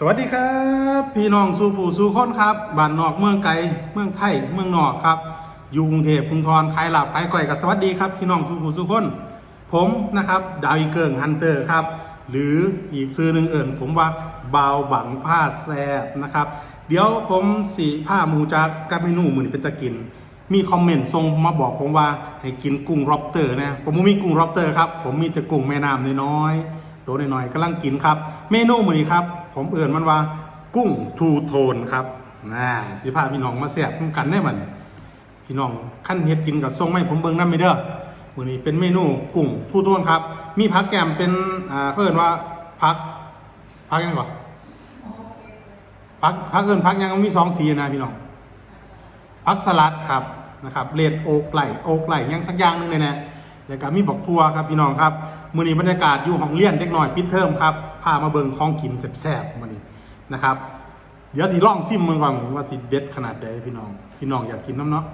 สวัสดีครับ พี่น้องสู่ผู้สู่คนครับบ้านนอกเมืองไกลเมืองไทยเมืองนอกครับอยู่กรุงเทพกรุงทรขายหลับขายก่อยกับสวัสดีครับพี่น้องสู่ผู้สู่คน ผมนะครับดาวอีเกิงฮันเตอร์ครับหรืออีกซื้อหนึ่งเอิ่นผมว่าบาวบังผ้าแซบนะครับ เดี๋ยวผมสีผ้ามูจากกับเมนูมือนเป็นตะกิน มีคอมเมนต์ส่งมาบอกผมว่าให้กินกุ้งร็อบเตอร์นะผมไม่มีกุ้งร็อบเตอร์ครับผมมีแต่กุ้งแม่น้ำน้อยๆตัวน้อยๆกำลังกินครับ เมนูมือนี้ครับ ผมเอื่นมันว่ากุ้งทูโทนครับน่าสิพาพี่น้องมาแซ่บกันได้มันยพี่น้องขั้นเฮ็ดกินกับทรงไม่ผมเบิ่งน้ำไม่เด้อมือนี้เป็นเมนูกุ้งทูโทนครับ มีผักแกมเป็นอ่าเขาเอินว่าผักผักยังก่อนผักผักเอินผักยังมีสองสีนะพี่น้องผักสลัดครับนะครับเลดโอกไหลโอกไหลยังสักอย่างหนึงเลยนะแล้วก็มีบอกทัวครับพี่น้องครับมือนี้บรรยากาศอยู่ของเลี่ยนเล็กน้อยปิดเทอมครับามาเบิ่งของกินแซ่บๆมือนี้นะครับ เดี๋ยวสิลองซิมเมืองก่อนว่าสิเด็ดขนาดใดพี่น้อง พี่น้องอยากกินน้ำเนาะ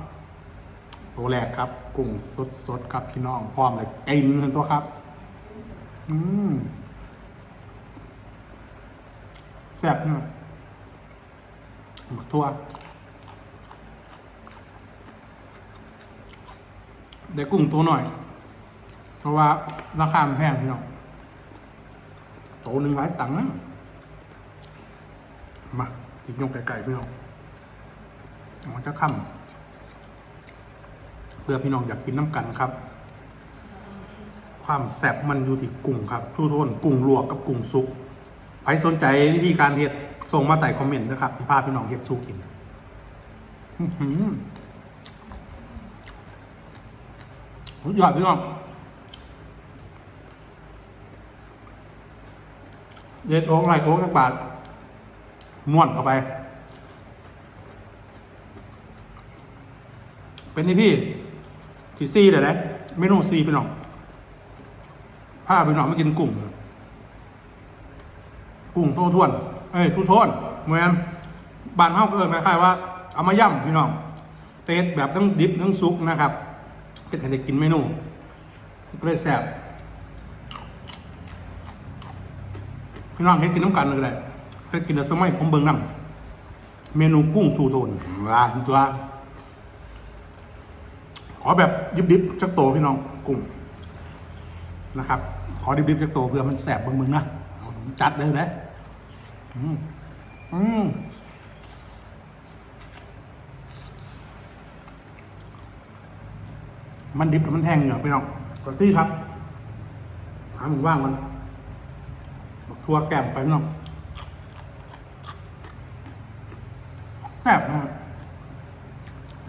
ตัวแรกครับ กุ้งสดๆครับพี่น้องพร้อมเลยไอ้เนื้อตัวครับ อืมแซ่บเนาะบักทั่วเดี๋ยวกุ้งตัวหน่อย เพราะว่าราคามันแพงพี่น้อง โตหนึ่งหลายตังค์นะมาจิกยงไก่ๆพี่น้องมันจะค่ำเพื่อพี่น้องอยากกินน้ำกันครับ ความแซ่บมันอยู่ที่กุ้งครับทุกทนกุ้งลวกกับกุ้งซุปใครสนใจวิธีการเห็ดส่งมาใต้คอมเมนต์นะครับ ที่พาพพี่น้องเห็ดสู้กินอื้อหือสุดยอดพี่น้อง เย็ดโอ๊กไรโอ๊กสักบาทนวดเข้าไป เป็นนี่พี่ที่ซีเดี๋ยวนะเมนูซีพี่น้องผ้าพี่น้องไม่กินกุ้งกุ้งโทท้วน เอ้ยทุทนเหมือนบ้านเฮาก็เอิญคล้ายว่าเอามาย่ำพี่น้องเตสแบบทั้งดิบทั้งซุกนะครับเป็นให้ได้กินเมนูก็เลยแซ่บ พี่น้องเห็นกินน้ำกันเลยแหละเห็นกินแต่สมัยผมเบิ่งน้ำเมนูกุ้งทูโทนว้าตัวขอแบบดิบจักโตพี่น้องกุ้งนะครับ ขอดิบๆจักโตเพื่อมันแสบเบิ่งมึงนะจัดเลยนะอืมอืมมันดิบแต่มันแห้งเหนียวไปน้องกดตี้ครับหาหมูว่างมัน ทัวแก้มไปพี่น้องแซ่บนะครับ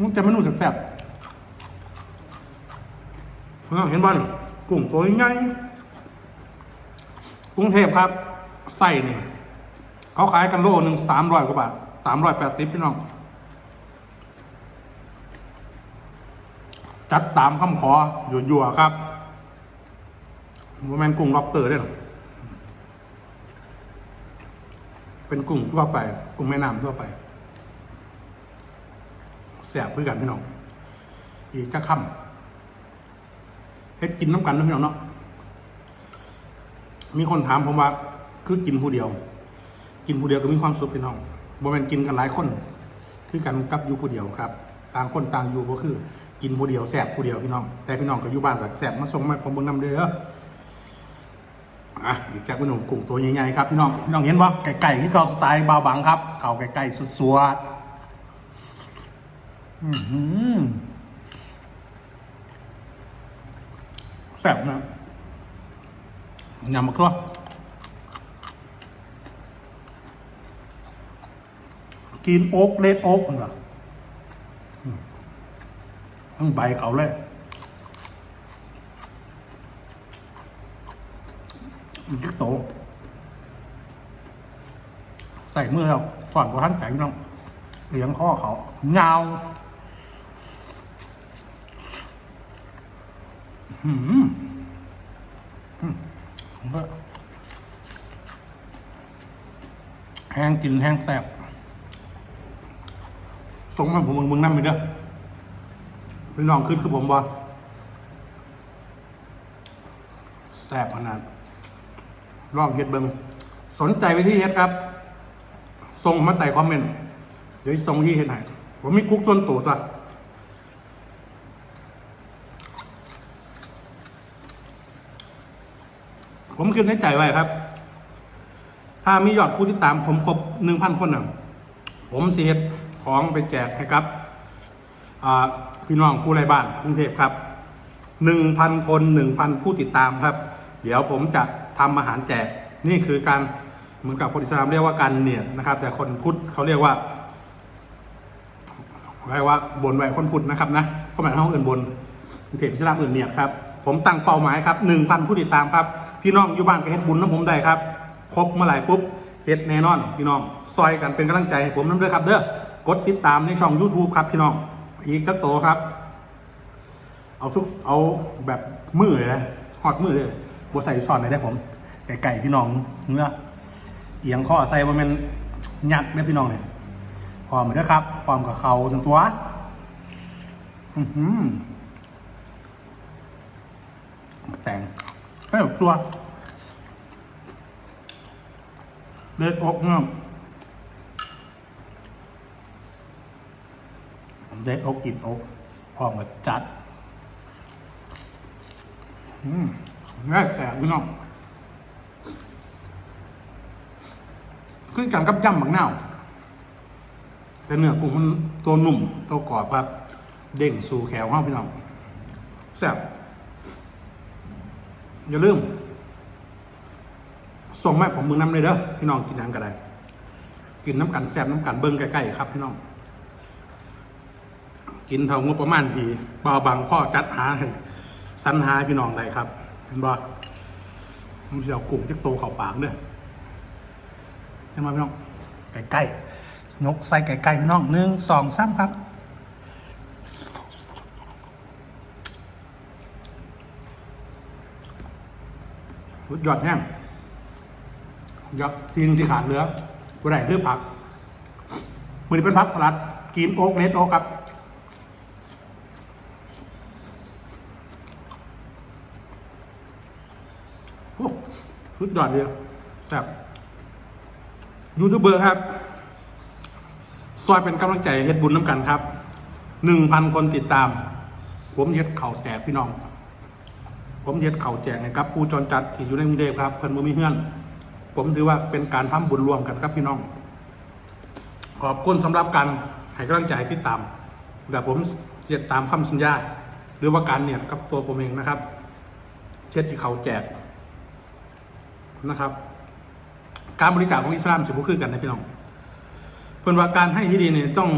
มันจะเมนูแซ่บๆพี่น้องเห็นบ้านกุ้งตัวง่ายๆกรุงเทพครับใส่เนี่ยเขาขายกันโลหนึ่งสามร้อยกว่าบาทสามร้อยแปดสิบพี่น้องจัดตามคำขอยั่วๆครับว่าแมนกุ้งล็อบเตอร์ได้หรอ เป็นกุ้งทั่วไปกุ้งแม่น้ำทั่วไปแสบเพื่อกันพี่น้องอีกจะค่ำเฮ็ดกินน้ำกันนะพี่น้องเนาะมีคนถามผมว่า คือกินผู้เดียว กินผู้เดียวก็มีความสุขพี่น้องบ่แมนกินกันหลายคน คือกันกับอยู่ผู้เดียวครับ ต่างคนต่างอยู่ก็คือ กินผู้เดียวแสบผู้เดียวพี่น้องแต่พี่น้องก็อยู่บ้านก็แสบมาส่งมาผมเบิ่งนำเด้อ อะอีกจากพี่น้องกลุ่มตัวใหญ่ๆครับพี่น้องพี่น้องเห็นบ่ไก่ๆที่เขาสไตล์บาวบังครับเข่าไก่ๆสุดสวดอื้อหือแสบนะยำมะครัวกินโอ๊กเลดโอ๊กเหรอทั้งใบเขาเลย อีกโตใส่มือเราฝ่อนกว่าท่านไก่น้องเลี้ยงข้อเขาเงาหืมอืมแห้งกินแห้งแสบส่งมาผมมึงมึงนั่งไปเด้อพี่น้องขึ้นคือผมบอแสบขนาด ลองเฮ็ดเบิงสนใจไปที่เฮ็ดครับส่งมาใต้คอมเมนต์เดี๋ยวส่งที่เห็นไหนผมมีกุ๊กส่วนตัวตัวผมคิดในใจไว้ครับ ถ้ามียอดผู้ติดตามผมครบหนึ่งพันคนน่ะ ผมเสียของไปแจกให้ครับอ่าพี่น้องผู้ไร้บ้านกรุงเทพครับหนึ่งพันคนหนึ่งพันผู้ติดตามครับ เดี๋ยวผมจะ ทำอาหารแจกนี่คือการเหมือนกับคนอิสลามเรียกว่าการเนียดนะครับ แต่คนพุทธเขาเรียกว่าเรียกว่าบนไว้คนพุทธนะครับนะก็หมายถึงอื่นบนเทพอิสลามอื่นเนียดครับ ผมตั้งเป้าหมายครับหนึ่งพันผู้ติดตามครับพี่น้องอยู่บ้านก็เฮ็ดบุญน้ำผมได้ครับครบเมื่อไหร่ปุ๊บเฮ็ดแน่นอนพี่น้องซอยกันเป็นกำลังใจให้ผมน้ำด้วยครับ เด้อกดติดตามในช่อง YouTube ครับพี่น้องอีกกระโตครับ เอาทุกเอาแบบมือเลยนะหอดมือเลย บัวใส่ซอนเลยได้ผมไก่ไก่พี่น้องเนื้อเอียงข้อใส่ว่ามันยักเนี่ยพี่น้องเนี่ยพร้อมเลยครับพร้อมกับเขาจนตัวอือหือแต่งให้แบบตัวเลือดอกเนาะเลือดอกอิ่มอกพร้อมกับจัด อืม ง่ายแต่พี่น้องคือกันกับยำบักนาแต่เนื้อกุ้งมันตัวหนุ่มตัวกรอบครับเด้งสู่แขวห้องพี่น้องแซ่บอย่าลืมส่งแม่ผมมือน้ำเลยเด้อพี่น้องกินน้ำกันได้กินน้ำกันแซ่บน้ำกันเบิ้งใกล้ๆครับพี่น้อง กินเท่างบประมาณทีเบาบางพ่อจัดหาให้สันหาพี่น้องได้ครับ เห็นบ่ผมจะเอากุ้งที่โตเข่าปากเด้อใช่ไหมพี่น้องใกล้ๆยกใส่ใกล้ๆพี่น้องหนึ่งสองสามครับสุดยอดแห้งยอดทิ้งที่ขาดเหลือผู้ใดเลือผักมือนี้เป็นผักสลัดกินโอ๊กเลดโอ๊กครับ โอ้ สุดยอดเลยแซบยูทูบเบอร์ครับ ซอยเป็นกำลังใจเฮ็ดบุญน้ำกันครับหนึ่งพันคนติดตาม ผมเฮ็ดเข่าแจกพี่น้อง ผมเฮ็ดเข่าแจกให้ครับผู้จรจัดที่อยู่ในกรุงเทพครับเพิ่นบ่มีเฮือน ผมถือว่าเป็นการทำบุญรวมกันครับพี่น้อง ขอบคุณสำหรับการให้กำลังใจที่ตามแต่ผมเจ็ดตามคำสัญญา หรือว่าการเนี่ยกับตัวผมเองนะครับ เช็ดที่เขาแจก นะครับ การบริจาคของอิสลามจะบุคือกันนะพี่น้องเพิ่นว่าการให้ที่ดีเนี่ยต้อง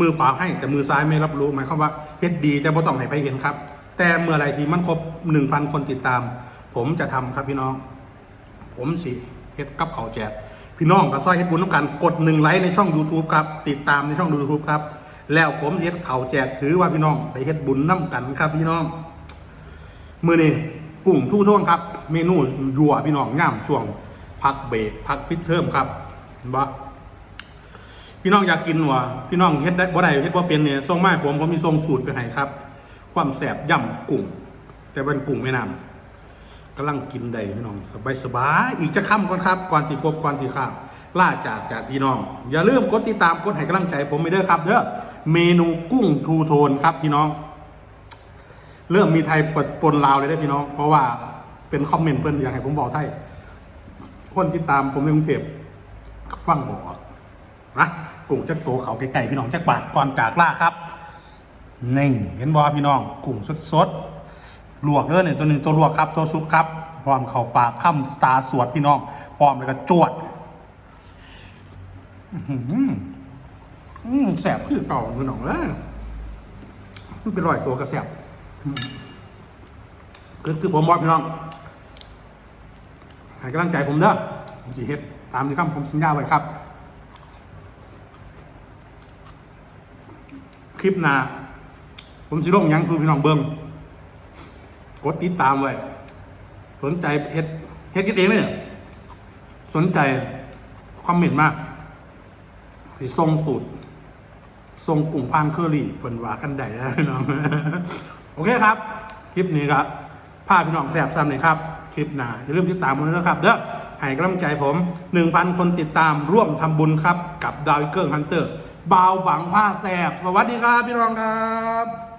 มือขวาให้แต่มือซ้ายไม่รับรู้หมายความว่าเฮ็ดดี แต่บ่ต้องให้ไปเห็นครับ แต่เมื่อไรที่มันครบหนึ่งพันคนติดตาม ผมจะทำครับพี่น้อง ผมสิเฮ็ดกับเขาแจกพี่น้องก็ซอยเฮ็ดบุญน้ำกันกดหนึ่งไลค์ในช่อง YouTube ครับ ติดตามในช่อง YouTube ครับ แล้วผมเฮ็ดเขาแจกถือว่าพี่น้องได้เฮ็ดบุญน้ำกันครับพี่น้อง มือนี่ กุ้งทู่ท่วงครับ เมนูยัวพี่น้องง่ามช่วงพักเบรกพักพิเทอมครับเห็นปะพี่น้องอยากกินว่ะพี่น้องเฮ็ดได้บ่ได้เฮ็ดบ่เป็นเนี่ยส่งไม้ผมผมมีส่งสูตรไปให้ครับ ความแสบย่ำกุ้งแต่เป็นกุ้งแม่น้ำกำลังกินได้พี่น้องสบายสบายๆอีกจะค่ำก่อนครับก่อนสิพบก่อนสิข้าวล่าจากจากพี่น้อง อย่าลืมกดติดตามกดให้กำลังใจผมไม่เด้อครับเด้อเมนูกุ้งทูโทนครับพี่น้อง เริ่มมีไทยปนลาวเลยได้พี่น้อง เพราะว่าเป็นคอมเมนต์เพื่อนอยากให้ผมบอกไทยคนที่ตามผมในกรุงเทพฟังบอกนะกุ้งจักโตเขาไก่ๆพี่น้องจักบาทก่อนจากล่าครับนี่เห็นบอพี่น้องกุ้งสดๆลวกเด้อเนี่ยตัวหนึ่งตัวลวกครับ ตัวซุปครับพร้อมเข่าปากข้ามตาสวดพี่น้องพร้อมแล้วก็จวดอืมแสบคือเก่าพี่น้องเลยมันเป็นรอยตัวกระแสบ คือคือผมบอกพี่น้องให้กำลังใจผมเด้อผมจะเฮ็ดตามที่คำผมสัญญาไว้ครับ คลิปหน้าผมสิลงยังคือพี่น้องเบิ้งกดติดตามไว้ สนใจเฮ็ดเฮ็ดกันเองเลยเนี่ยสนใจคอมเมนต์มากสิทรงสูตร ทรงกลุ่มพันเคอรี่เปิ่นว่ากันได้นะพี่น้องโอเคครับ คลิปนี้ครับพาพี่น้องแสบซ้ำเลยครับ คลิปหน้าอย่าลืมติดตามผมด้วยนะครับ เด้อให้กำลังใจผม 1,000 คนติดตามร่วมทำบุญครับ กับดาวเกิร์ฮันเตอร์บาวบังผ้าแสบ สวัสดีครับพี่น้องครับ